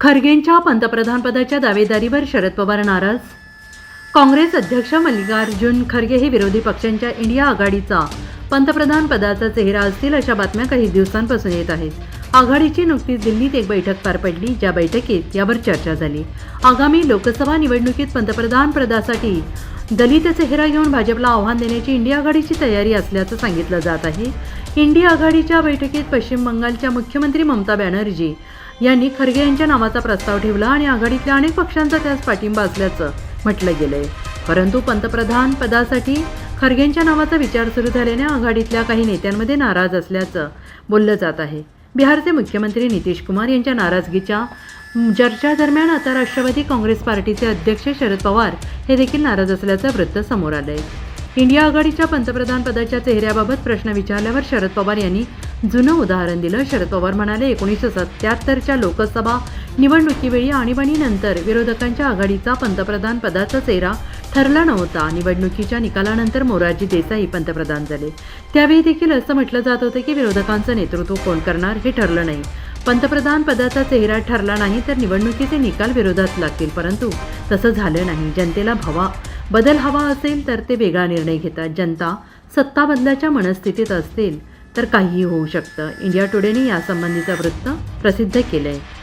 खरगेंच्या पंतप्रधानपदाच्या दावेदारीवर शरद पवार नाराज? काँग्रेस अध्यक्ष मल्लिकार्जुन खरगे हे विरोधी पक्षांच्या इंडिया आघाडीचा पंतप्रधान पदाचा चेहरा असतील अशा बातम्या काही दिवसांपासून येत आहेत. आघाडीची नुकतीच दिल्लीत एक बैठक पार पडली ज्या बैठकीत यावर चर्चा झाली. आगामी लोकसभा निवडणुकीत पंतप्रधान पदासाठी दलित चेहरा घेऊन भाजपला आव्हान देण्याची इंडिया आघाडीची तयारी असल्याचं सांगितलं जात आहे. इंडिया आघाडीच्या बैठकीत पश्चिम बंगालच्या मुख्यमंत्री ममता बॅनर्जी यांनी खरगे यांच्या नावाचा प्रस्ताव ठेवला आणि आघाडीतल्या अनेक पक्षांचा त्यास पाठिंबा असल्याचं म्हटलं गेलंय. परंतु पंतप्रधान पदासाठी खरगेंच्या नावाचा विचार सुरू झाल्याने आघाडीतल्या काही नेत्यांमध्ये नाराज असल्याचं बोललं जात आहे. बिहारचे मुख्यमंत्री नितीश कुमार यांच्या नाराजगीच्या चर्चादरम्यान आता राष्ट्रवादी काँग्रेस पार्टीचे अध्यक्ष शरद पवार हे देखील नाराज असल्याचं वृत्त समोर आलं आहे इंडिया आघाडीच्या पंतप्रधान पदाच्या चेहऱ्याबाबत प्रश्न विचारल्यावर शरद पवार यांनी जुनं उदाहरण दिलं. शरद पवार म्हणाले एकोणीसशे सत्याहत्तरच्या लोकसभा निवडणुकीवेळी आणीबाणीनंतर विरोधकांच्या आघाडीचा पंतप्रधान पदाचा चेहरा ठरला नव्हता. निवडणुकीच्या निकालानंतर मोरारजी देसाई पंतप्रधान झाले. त्यावेळी देखील असं म्हटलं जात होतं की विरोधकांचं नेतृत्व कोण करणार हे ठरलं नाही. पंतप्रधान पदाचा चेहरा ठरला नाही तर निवडणुकीचे निकाल विरोधात लागतील. परंतु तसं झालं नाही. जनतेला भवा बदल हवा असेल तर ते वेगळा निर्णय घेतात. जनता सत्ता बदलाच्या मनस्थितीत असतील तर काहीही होऊ शकतं. इंडिया टुडेने यासंबंधीचं वृत्त प्रसिद्ध केलं आहे